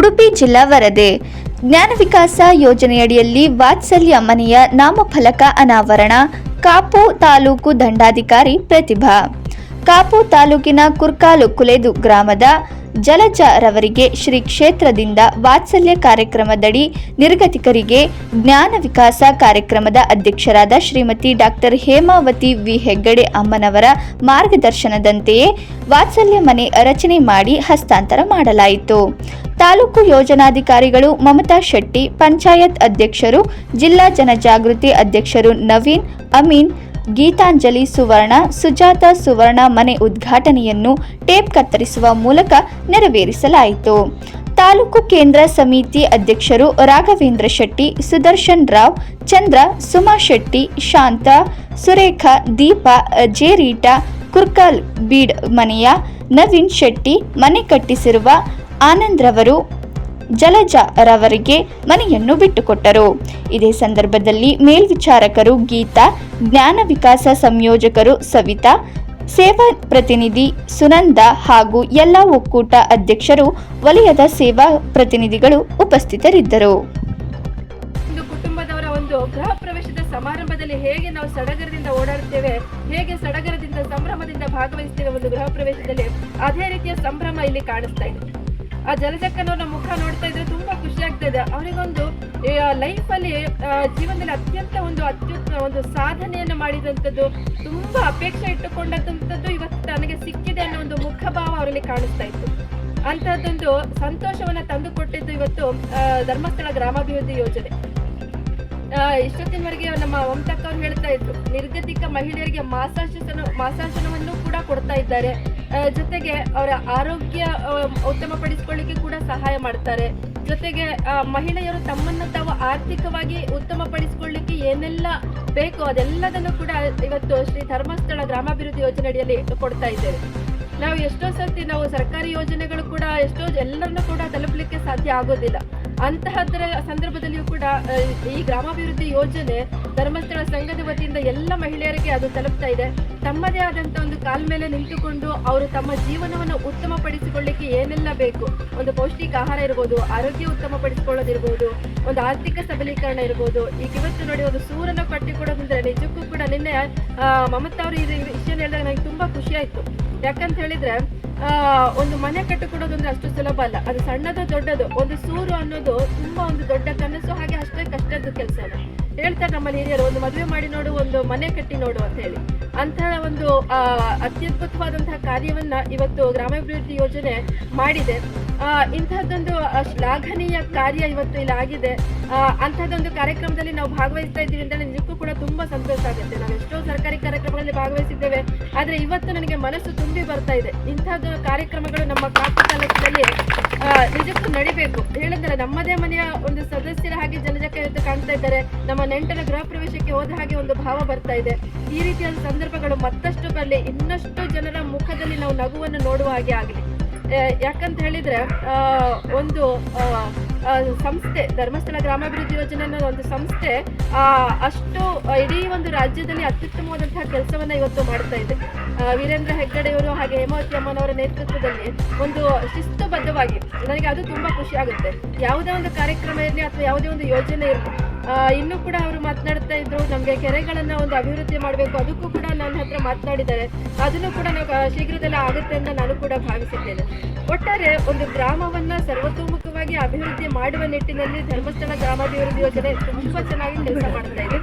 ಉಡುಪಿ ಜಿಲ್ಲಾ ವರದಿ. ಜ್ಞಾನ ವಿಕಾಸ ಯೋಜನೆಯಡಿಯಲ್ಲಿ ವಾತ್ಸಲ್ಯ ಮನೆಯ ನಾಮಫಲಕ ಅನಾವರಣ. ಕಾಪು ತಾಲೂಕು ದಂಡಾಧಿಕಾರಿ ಪ್ರತಿಭಾ. ಕಾಪು ತಾಲೂಕಿನ ಕುರ್ಕಾಲು ಕುಲೆದು ಗ್ರಾಮದ ಜಲಜ ರವರಿಗೆ ಶ್ರೀ ಕ್ಷೇತ್ರದಿಂದ ವಾತ್ಸಲ್ಯ ಕಾರ್ಯಕ್ರಮದಡಿ ನಿರ್ಗತಿಕರಿಗೆ ಜ್ಞಾನ ವಿಕಾಸ ಕಾರ್ಯಕ್ರಮದ ಅಧ್ಯಕ್ಷರಾದ ಶ್ರೀಮತಿ ಡಾಕ್ಟರ್ ಹೇಮಾವತಿ ವಿ ಹೆಗ್ಗಡೆ ಅಮ್ಮನವರ ಮಾರ್ಗದರ್ಶನದಂತೆಯೇ ವಾತ್ಸಲ್ಯ ಮನೆ ರಚನೆ ಮಾಡಿ ಹಸ್ತಾಂತರ ಮಾಡಲಾಯಿತು. ತಾಲೂಕು ಯೋಜನಾಧಿಕಾರಿಗಳು ಮಮತಾ ಶೆಟ್ಟಿ, ಪಂಚಾಯತ್ ಅಧ್ಯಕ್ಷರು, ಜಿಲ್ಲಾ ಜನಜಾಗೃತಿ ಅಧ್ಯಕ್ಷರು ನವೀನ್, ಅಮೀನ್ ಗೀತಾಂಜಲಿ ಸುವರ್ಣ, ಸುಜಾತ ಸುವರ್ಣ ಮನೆ ಉದ್ಘಾಟನೆಯನ್ನು ಟೇಪ್ ಕತ್ತರಿಸುವ ಮೂಲಕ ನೆರವೇರಿಸಲಾಯಿತು. ತಾಲೂಕು ಕೇಂದ್ರ ಸಮಿತಿ ಅಧ್ಯಕ್ಷರು ರಾಘವೇಂದ್ರ ಶೆಟ್ಟಿ, ಸುದರ್ಶನ್ ರಾವ್, ಚಂದ್ರ, ಸುಮಾ ಶೆಟ್ಟಿ, ಶಾಂತ, ಸುರೇಖಾ, ದೀಪಾ ಜೇರೀಟ ರೀಟಾ ಕುರ್ಕಲ್ ಬೀಡ್ ಮನೆಯ ನವೀನ್ ಶೆಟ್ಟಿ ಮನೆ ಕಟ್ಟಿಸಿರುವ ಆನಂದ್ ರವರು ಜಲಜ ರವರಿಗೆ ಮನೆಯನ್ನು ಬಿಟ್ಟುಕೊಟ್ಟರು. ಇದೇ ಸಂದರ್ಭದಲ್ಲಿ ಮೇಲ್ವಿಚಾರಕರು ಗೀತಾ, ಜ್ಞಾನ ವಿಕಾಸ ಸಂಯೋಜಕರು ಸವಿತಾ, ಸೇವಾ ಪ್ರತಿನಿಧಿ ಸುನಂದ ಹಾಗೂ ಎಲ್ಲ ಒಕ್ಕೂಟ ಅಧ್ಯಕ್ಷರು, ವಲಯದ ಸೇವಾ ಪ್ರತಿನಿಧಿಗಳು ಉಪಸ್ಥಿತರಿದ್ದರು. ಕುಟುಂಬದವರ ಒಂದು ಗೃಹ ಪ್ರವೇಶದ ಸಮಾರಂಭದಲ್ಲಿ ಹೇಗೆ ನಾವು ಸಡಗರದಿಂದ ಓಡಾಡುತ್ತೇವೆ, ಹೇಗೆ ಸಡಗರದಿಂದ ಸಂಭ್ರಮದಿಂದ ಭಾಗವಹಿಸುತ್ತೇವೆ ಒಂದು ಗೃಹ ಪ್ರವೇಶದಲ್ಲಿ ಅದೇ ರೀತಿಯ ಸಂಭ್ರಮ ಇಲ್ಲಿ ಕಾಣಿಸ್ತಾ ಇದೆ. ಆ ಜಲಜಕ್ಕನವರ ಮುಖ ನೋಡ್ತಾ ಇದ್ರೆ ತುಂಬಾ ಖುಷಿ ಆಗ್ತಾ ಇದೆ ಅವರಿಗೊಂದು ಲೈಫ್ ಅಲ್ಲಿ ಜೀವನದಲ್ಲಿ ಅತ್ಯಂತ ಒಂದು ಅತ್ಯುತ್ತ ಒಂದು ಸಾಧನೆಯನ್ನು ಮಾಡಿದಂಥದ್ದು, ತುಂಬಾ ಅಪೇಕ್ಷೆ ಇಟ್ಟುಕೊಂಡಂತದ್ದು ಇವತ್ತು ನನಗೆ ಸಿಕ್ಕಿದೆ ಅನ್ನೋ ಒಂದು ಮುಖಭಾವ ಅವರಲ್ಲಿ ಕಾಣಿಸ್ತಾ ಇತ್ತು. ಅಂತಹದ್ದೊಂದು ಸಂತೋಷವನ್ನ ತಂದು ಕೊಟ್ಟಿದ್ದು ಇವತ್ತು ಧರ್ಮಸ್ಥಳ ಗ್ರಾಮಾಭಿವೃದ್ಧಿ ಯೋಜನೆ. ಇಷ್ಟೊತ್ತಿನವರೆಗೆ ನಮ್ಮ ಮಮತಕ್ಕ ಅವ್ರು ಹೇಳ್ತಾ ಇದ್ರು, ನಿರ್ಗತಿಕ ಮಹಿಳೆಯರಿಗೆ ಮಾಸಾಶನ, ಮಾಸಾಶನವನ್ನು ಕೂಡ ಕೊಡ್ತಾ ಇದ್ದಾರೆ. ಜೊತೆಗೆ ಅವರ ಆರೋಗ್ಯ ಉತ್ತಮಪಡಿಸಿಕೊಳ್ಳಿಕ್ಕೆ ಕೂಡ ಸಹಾಯ ಮಾಡ್ತಾರೆ. ಜೊತೆಗೆ ಮಹಿಳೆಯರು ತಮ್ಮನ್ನು ತಾವು ಆರ್ಥಿಕವಾಗಿ ಉತ್ತಮಪಡಿಸಿಕೊಳ್ಳಿಕ್ಕೆ ಏನೆಲ್ಲ ಬೇಕೋ ಅದೆಲ್ಲದನ್ನು ಕೂಡ ಇವತ್ತು ಶ್ರೀ ಧರ್ಮಸ್ಥಳ ಗ್ರಾಮಾಭಿವೃದ್ಧಿ ಯೋಜನೆ ಅಡಿಯಲ್ಲಿ ಕೊಡ್ತಾ ಇದ್ದೇವೆ. ನಾವು ಎಷ್ಟೋ ಸರ್ತಿ ನಾವು ಸರ್ಕಾರಿ ಯೋಜನೆಗಳು ಕೂಡ ಎಷ್ಟೋ ಎಲ್ಲರನ್ನೂ ಕೂಡ ತಲುಪಲಿಕ್ಕೆ ಸಾಧ್ಯ ಆಗೋದಿಲ್ಲ. ಅಂತಹದ್ರ ಸಂದರ್ಭದಲ್ಲಿಯೂ ಕೂಡ ಈ ಗ್ರಾಮಾಭಿವೃದ್ಧಿ ಯೋಜನೆ ಧರ್ಮಸ್ಥಳ ಸಂಘದ ವತಿಯಿಂದ ಎಲ್ಲ ಮಹಿಳೆಯರಿಗೆ ಅದು ತಲುಪ್ತಾ ಇದೆ. ತಮ್ಮದೇ ಆದಂತ ಒಂದು ಕಾಲ್ ಮೇಲೆ ನಿಂತುಕೊಂಡು ಅವರು ತಮ್ಮ ಜೀವನವನ್ನು ಉತ್ತಮಪಡಿಸಿಕೊಳ್ಳಿಕ್ಕೆ ಏನೆಲ್ಲ ಬೇಕು? ಒಂದು ಪೌಷ್ಟಿಕ ಆಹಾರ ಇರ್ಬೋದು, ಆರೋಗ್ಯ ಉತ್ತಮಪಡಿಸಿಕೊಳ್ಳೋದಿರ್ಬೋದು, ಒಂದು ಆರ್ಥಿಕ ಸಬಲೀಕರಣ ಇರ್ಬೋದು. ಈಗ ಇವತ್ತು ನೋಡಿ ಒಂದು ಸೂರನ್ನು ಕಟ್ಟಿಕೊಡೋದಂದ್ರೆ ನಿಜಕ್ಕೂ ಕೂಡ ನಿನ್ನೆ ಮಮತಾ ಅವರು ಈ ವಿಷಯ ಹೇಳಿದಾಗ ನನಗೆ ತುಂಬಾ ಖುಷಿ ಆಯ್ತು. ಯಾಕಂತ ಹೇಳಿದ್ರೆ ಒಂದು ಮನೆ ಕಟ್ಟಿಕೊಡೋದು ಅಂದ್ರೆ ಅಷ್ಟು ಸುಲಭ ಅಲ್ಲ. ಅದು ಸಣ್ಣದು ದೊಡ್ಡದು, ಒಂದು ಸೂರು ಅನ್ನೋದು ತುಂಬಾ ಒಂದು ದೊಡ್ಡ ಕನಸು ಹಾಗೆ ಅಷ್ಟೇ ಕಷ್ಟದ ಕೆಲಸ ಹೇಳ್ತಾರೆ ನಮ್ಮಲ್ಲಿ ಹಿರಿಯರು, ಒಂದು ಮದುವೆ ಮಾಡಿ ನೋಡು, ಒಂದು ಮನೆ ಕಟ್ಟಿ ನೋಡು ಅಂತ ಹೇಳಿ. ಅಂತಹ ಒಂದು ಅತ್ಯದ್ಭುತವಾದಂತಹ ಕಾರ್ಯವನ್ನ ಇವತ್ತು ಗ್ರಾಮಾಭಿವೃದ್ಧಿ ಯೋಜನೆ ಮಾಡಿದೆ. ಆ, ಶ್ಲಾಘನೀಯ ಕಾರ್ಯ ಇವತ್ತು ಇಲ್ಲಿ ಆಗಿದೆ. ಅಂಥದ್ದೊಂದು ಕಾರ್ಯಕ್ರಮದಲ್ಲಿ ನಾವು ಭಾಗವಹಿಸ್ತಾ ಇದ್ದೀವಿ ಅಂತ ನಿಜಕ್ಕೂ ಕೂಡ ತುಂಬಾ ಸಂತೋಷ ಆಗುತ್ತೆ. ನಾವು ಎಷ್ಟೋ ಸರ್ಕಾರಿ ಕಾರ್ಯಕ್ರಮಗಳಲ್ಲಿ ಭಾಗವಹಿಸಿದ್ದೇವೆ ಆದ್ರೆ ಇವತ್ತು ನನಗೆ ಮನಸ್ಸು ತುಂಬಿ ಬರ್ತಾ ಇದೆ. ಇಂಥದ್ದು ಕಾರ್ಯಕ್ರಮಗಳು ನಮ್ಮ ಕಾಪು ತಾಲೂಕಿನಲ್ಲಿ ನಿಜಕ್ಕೂ ನಡಿಬೇಕು. ಹೇಳಿದ್ರೆ ನಮ್ಮದೇ ಮನೆಯ ಒಂದು ಸದಸ್ಯರ ಹಾಗೆ ಜನಜಕ ಇವತ್ತು ಕಾಣ್ತಾ ಇದ್ದಾರೆ. ನಮ್ಮ ನೆಂಟರ ಗೃಹ ಪ್ರವೇಶಕ್ಕೆ ಹೋದ ಹಾಗೆ ಒಂದು ಭಾವ ಬರ್ತಾ ಇದೆ. ಈ ರೀತಿಯಾದ ಸಂದರ್ಭಗಳು ಮತ್ತಷ್ಟು ಬರಲಿ. ಇನ್ನಷ್ಟು ಜನರ ಮುಖದಲ್ಲಿ ನಾವು ನಗುವನ್ನು ನೋಡುವ ಹಾಗೆ ಆಗಲಿ. ಯಾಕಂತ ಹೇಳಿದ್ರೆ ಒಂದು ಸಂಸ್ಥೆ, ಧರ್ಮಸ್ಥಳ ಗ್ರಾಮಾಭಿವೃದ್ಧಿ ಯೋಜನೆ ಅನ್ನೋ ಒಂದು ಸಂಸ್ಥೆ ಅಷ್ಟು ಇಡೀ ಒಂದು ರಾಜ್ಯದಲ್ಲಿ ಅತ್ಯುತ್ತಮವಾದಂತಹ ಕೆಲಸವನ್ನ ಇವತ್ತು ಮಾಡ್ತಾ ಇದೆ. ವೀರೇಂದ್ರ ಹೆಗ್ಗಡೆಯವರು ಹಾಗೆ ಹೇಮಾವತಿ ಅಮ್ಮನವರ ನೇತೃತ್ವದಲ್ಲಿ ಒಂದು ಶಿಸ್ತುಬದ್ಧವಾಗಿ, ನನಗೆ ಅದು ತುಂಬಾ ಖುಷಿ ಆಗುತ್ತೆ. ಯಾವುದೇ ಒಂದು ಕಾರ್ಯಕ್ರಮ ಇರಲಿ ಅಥವಾ ಯಾವುದೇ ಒಂದು ಯೋಜನೆ ಇರಲಿ ಇನ್ನೂ ಕೂಡ ಅವರು ಮಾತನಾಡ್ತಾ ಇದ್ರು, ನಮಗೆ ಕೆರೆಗಳನ್ನು ಒಂದು ಅಭಿವೃದ್ಧಿ ಮಾಡಬೇಕು, ಅದಕ್ಕೂ ಕೂಡ ನನ್ನ ಹತ್ರ ಮಾತನಾಡಿದ್ದಾರೆ. ಅದನ್ನು ಕೂಡ ನಾವು ಶೀಘ್ರದಲ್ಲೇ ಆಗುತ್ತೆ ಅಂತ ನಾನು ಕೂಡ ಭಾವಿಸಿದ್ದೇನೆ ಒಟ್ಟಾರೆ ಒಂದು ಗ್ರಾಮವನ್ನ ಸರ್ವತೋಮುಖವಾಗಿ ಅಭಿವೃದ್ಧಿ ಮಾಡುವ ನಿಟ್ಟಿನಲ್ಲಿ ಧರ್ಮಸ್ಥಳ ಗ್ರಾಮಾಭಿವೃದ್ಧಿ ಯೋಜನೆ ತುಂಬಾ ಚೆನ್ನಾಗಿ ಕೆಲಸ ಮಾಡ್ತಾ ಇದೆ.